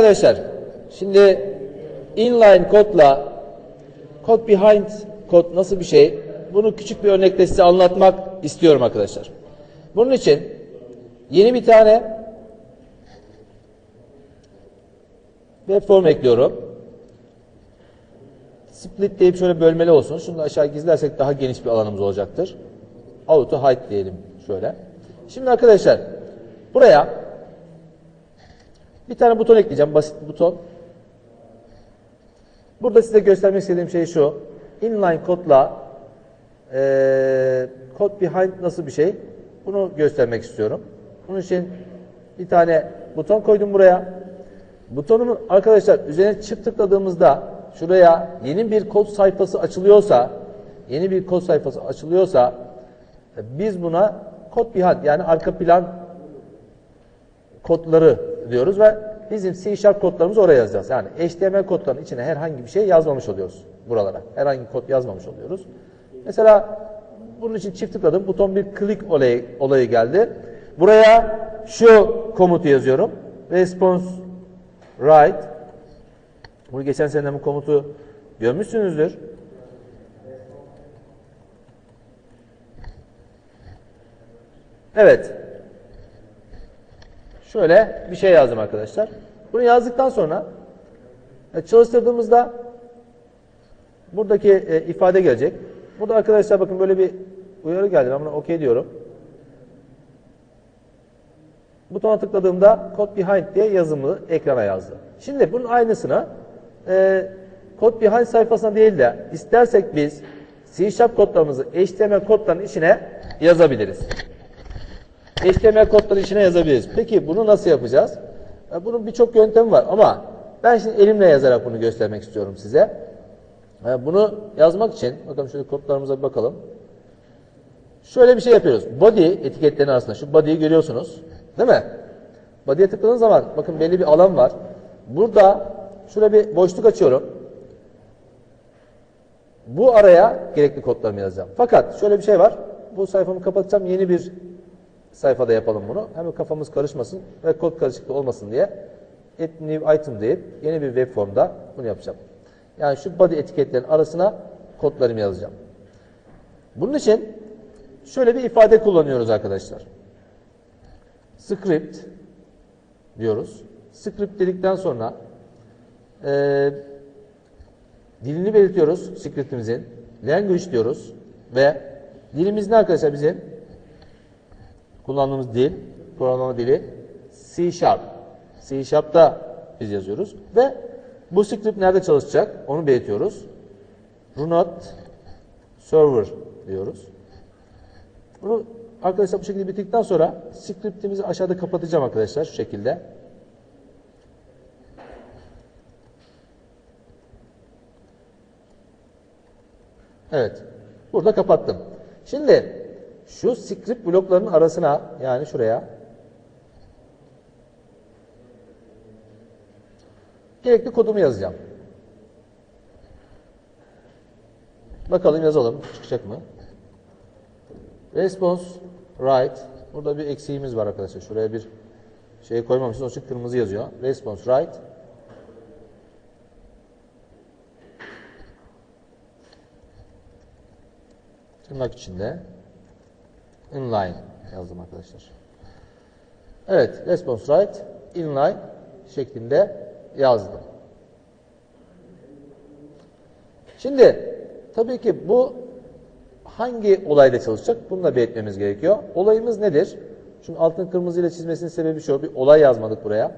Arkadaşlar şimdi inline kodla code behind kod nasıl bir şey? Bunu küçük bir örnekle size anlatmak istiyorum arkadaşlar. Bunun için yeni bir tane web form ekliyorum. Split deyip şöyle bölmeli olsun. Şunu da aşağı gizlersek daha geniş bir alanımız olacaktır. Auto hide diyelim şöyle. Şimdi arkadaşlar buraya bir tane buton ekleyeceğim. Basit buton. Burada size göstermek istediğim şey şu. Inline kodla eee code behind nasıl bir şey? Bunu göstermek istiyorum. Bunun için bir tane buton koydum buraya. Butonumun arkadaşlar üzerine çift tıkladığımızda şuraya yeni bir kod sayfası açılıyorsa yeni bir kod sayfası açılıyorsa biz buna code behind yani arka plan kodları diyoruz ve bizim C Sharp kodlarımızı oraya yazacağız. Yani HTML kodlarının içine herhangi bir şey yazmamış oluyoruz buralara. Herhangi kod yazmamış oluyoruz. Mesela bunun için çift tıkladım. Buton bir click olayı, olayı geldi. Buraya şu komutu yazıyorum. Response write. Bunu geçen sene bu komutu görmüşsünüzdür. Evet. Şöyle bir şey yazdım arkadaşlar. Bunu yazdıktan sonra e, çalıştırdığımızda buradaki e, ifade gelecek. Burada arkadaşlar bakın böyle bir uyarı geldi. Ben buna OK diyorum. Butona tıkladığımda code behind diye yazımı ekrana yazdı. Şimdi bunun aynısını e, code behind sayfasına değil de istersek biz C kodlarımızı HTML kodların içine yazabiliriz. HTML kodları içine yazabiliriz. Peki bunu nasıl yapacağız? E, Bunun birçok yöntemi var ama ben şimdi elimle yazarak bunu göstermek istiyorum size. E, Bunu yazmak için, bakalım şöyle kodlarımıza bir bakalım. Şöyle bir şey yapıyoruz. Body etiketlerinin arasında şu body'yi görüyorsunuz. Değil mi? Body'ye tıkladığınız zaman bakın belli bir alan var. Burada şurada bir boşluk açıyorum. Bu araya gerekli kodlarımı yazacağım. Fakat şöyle bir şey var. Bu sayfamı kapatacağım. Yeni bir sayfada yapalım bunu. Hem kafamız karışmasın ve kod karışıklığı olmasın diye add new item deyip yeni bir web formda bunu yapacağım. Yani şu body etiketlerin arasına kodlarımı yazacağım. Bunun için şöyle bir ifade kullanıyoruz arkadaşlar. Script diyoruz. Script dedikten sonra eee dilini belirtiyoruz scriptimizin. Language diyoruz ve dilimiz ne arkadaşlar bizim? Kullandığımız dil, programlama dili C Sharp. C Sharp'ta biz yazıyoruz ve bu script nerede çalışacak onu belirtiyoruz. Runot server diyoruz. Bunu arkadaşlar bu şekilde bitirdikten sonra scriptimizi aşağıda kapatacağım arkadaşlar şu şekilde. Evet. Burada kapattım. Şimdi şu script bloklarının arasına yani şuraya gerekli kodumu yazacağım. Bakalım yazalım. Çıkacak mı? Response right. Burada bir eksiğimiz var arkadaşlar. Şuraya bir şey koymamışız. Onun için kırmızı yazıyor. Response right. Tırnak içinde inline yazdım arkadaşlar. Evet, response right inline şeklinde yazdım. Şimdi tabii ki bu hangi olayda çalışacak? Bunu da belirtmemiz gerekiyor. Olayımız nedir? Şimdi altın kırmızı ile çizmesinin sebebi şu. Bir olay yazmadık buraya.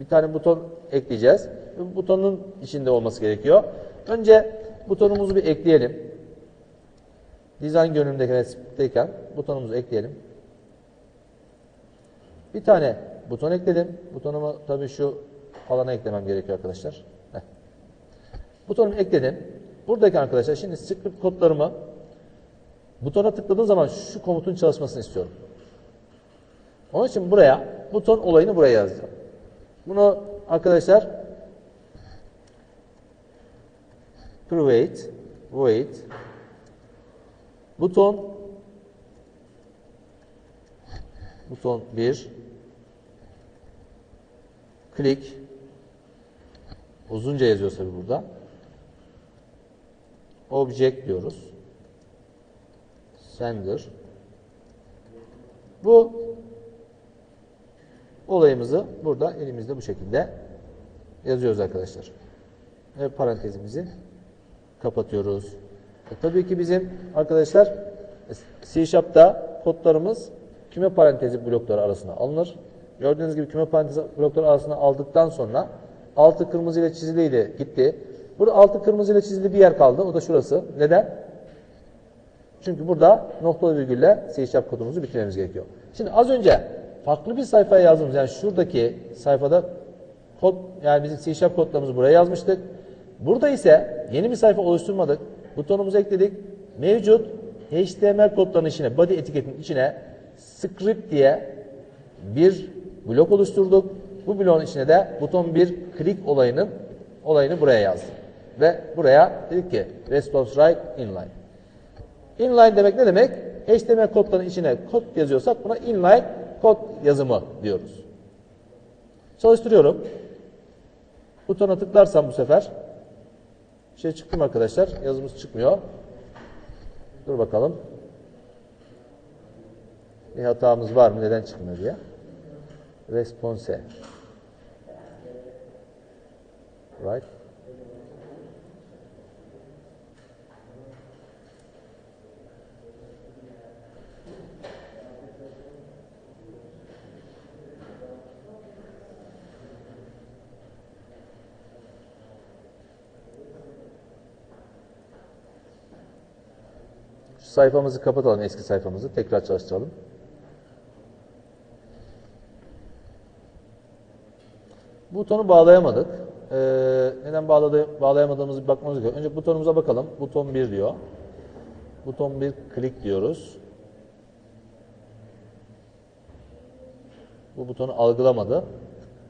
Bir tane buton ekleyeceğiz. Bu butonun içinde olması gerekiyor. Önce butonumuzu bir ekleyelim. Dizayn görünümdeyken butonumuzu ekleyelim. Bir tane buton ekledim. Butonumu tabii şu alana eklemem gerekiyor arkadaşlar. Heh. Butonumu ekledim. Buradaki arkadaşlar şimdi script kodlarımı butona tıkladığım zaman şu komutun çalışmasını istiyorum. Onun için buraya buton olayını buraya yazacağım. Bunu arkadaşlar private void buton buton 1 click Uzunca yazıyor tabi burada. Object diyoruz. Sender. Bu olayımızı burada elimizde bu şekilde yazıyoruz arkadaşlar. Ve parantezimizi kapatıyoruz. E, tabii ki bizim arkadaşlar e, C Sharp'ta kodlarımız küme parantezi blokları arasına alınır. Gördüğünüz gibi küme parantezi blokları arasına aldıktan sonra altı kırmızı ile çiziliydi gitti. Burada altı kırmızı ile çizili bir yer kaldı. O da şurası. Neden? Çünkü burada noktalı virgülle C Sharp kodumuzu bitirmemiz gerekiyor. Şimdi az önce farklı bir sayfaya yazdığımız yani şuradaki sayfada kod yani bizim C Sharp kodlarımızı buraya yazmıştık. Burada ise yeni bir sayfa oluşturmadık. Butonumuzu ekledik. Mevcut HTML kodlarının içine, body etiketinin içine script diye bir blok oluşturduk. Bu bloğun içine de buton bir klik olayının olayını buraya yazdık. Ve buraya dedik ki response write inline. Inline demek ne demek? HTML kodların içine kod yazıyorsak buna inline kod yazımı diyoruz. Çalıştırıyorum. Butona tıklarsam bu sefer şey çıktı mı arkadaşlar? Yazımız çıkmıyor. Dur bakalım. Bir hatamız var mı? Neden çıkmıyor diye. Response. Right. Şu sayfamızı kapatalım eski sayfamızı. Tekrar çalıştıralım. Butonu bağlayamadık. Ee, neden bağlayamadığımızı bir bakmamız gerekiyor. Önce butonumuza bakalım. Buton 1 diyor. Buton 1 klik diyoruz. Bu butonu algılamadı.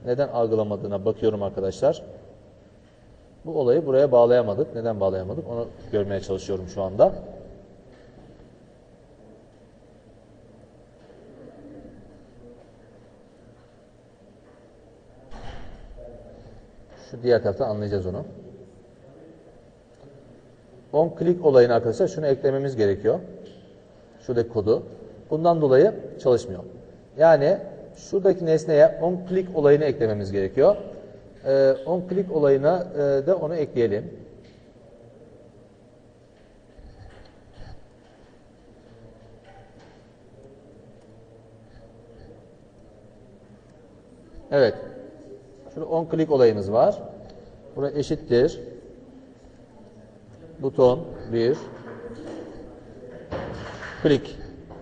Neden algılamadığına bakıyorum arkadaşlar. Bu olayı buraya bağlayamadık. Neden bağlayamadık? Onu görmeye çalışıyorum şu anda. Şu diğer taraftan anlayacağız onu. On click olayını arkadaşlar şunu eklememiz gerekiyor. Şuradaki kodu. Bundan dolayı çalışmıyor. Yani şuradaki nesneye on click olayını eklememiz gerekiyor. Ee, on click olayına e, da onu ekleyelim. Evet. Şurada on click olayımız var. Buraya eşittir. Buton 1 click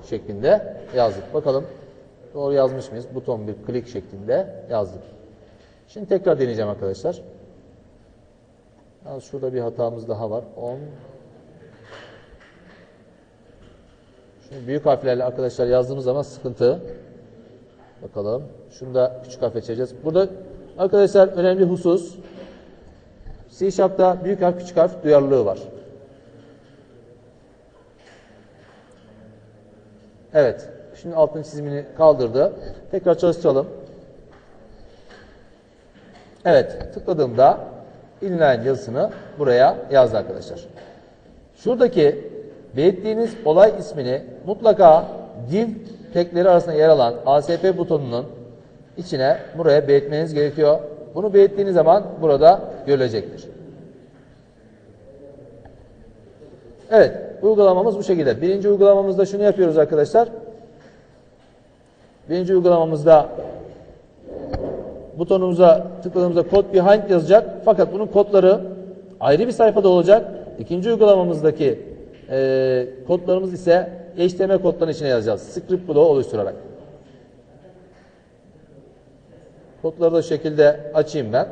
şeklinde yazdık. Bakalım doğru yazmış mıyız? Buton 1 click şeklinde yazdık. Şimdi tekrar deneyeceğim arkadaşlar. Yalnız şurada bir hatamız daha var. 10 Şimdi büyük harflerle arkadaşlar yazdığımız zaman sıkıntı. Bakalım. Şunu da küçük harfle çevireceğiz. Burada arkadaşlar önemli husus C Sharp'ta büyük harf küçük harf duyarlılığı var. Evet. Şimdi altın çizimini kaldırdı. Tekrar çalıştıralım. Evet. Tıkladığımda inline yazısını buraya yazdı arkadaşlar. Şuradaki belirttiğiniz olay ismini mutlaka div tekleri arasında yer alan ASP butonunun içine buraya belirtmeniz gerekiyor. Bunu belirttiğiniz zaman burada görülecektir. Evet, uygulamamız bu şekilde. Birinci uygulamamızda şunu yapıyoruz arkadaşlar. Birinci uygulamamızda butonumuza tıkladığımızda code behind yazacak. Fakat bunun kodları ayrı bir sayfada olacak. İkinci uygulamamızdaki e, kodlarımız ise HTML kodların içine yazacağız. Script bloğu oluşturarak. Kodları da şekilde açayım ben.